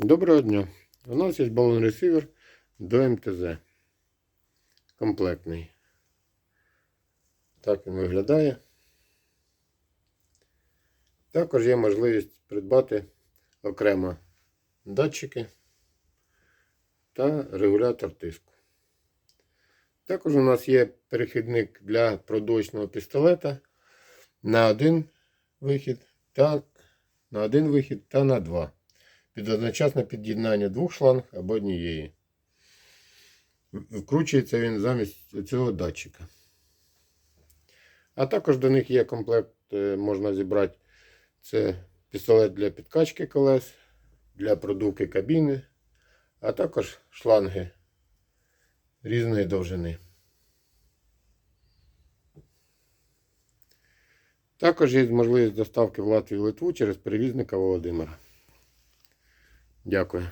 Доброго дня. У нас є балон ресивер до МТЗ. Комплектний. Так він виглядає. Також є можливість придбати окремо датчики та регулятор тиску. Також у нас є перехідник для продочного пістолета на один вихід та на один вихід та на два. Під одночасне під'єднання двох шланг або однієї. Вкручується він замість цього датчика. А також до них є комплект, е, можна зібрати. Це пістолет для підкачки колес, для продувки кабіни, а також шланги різної довжини. Також є можливість доставки в Латвію Литву через перевізника Володимира. Дякую.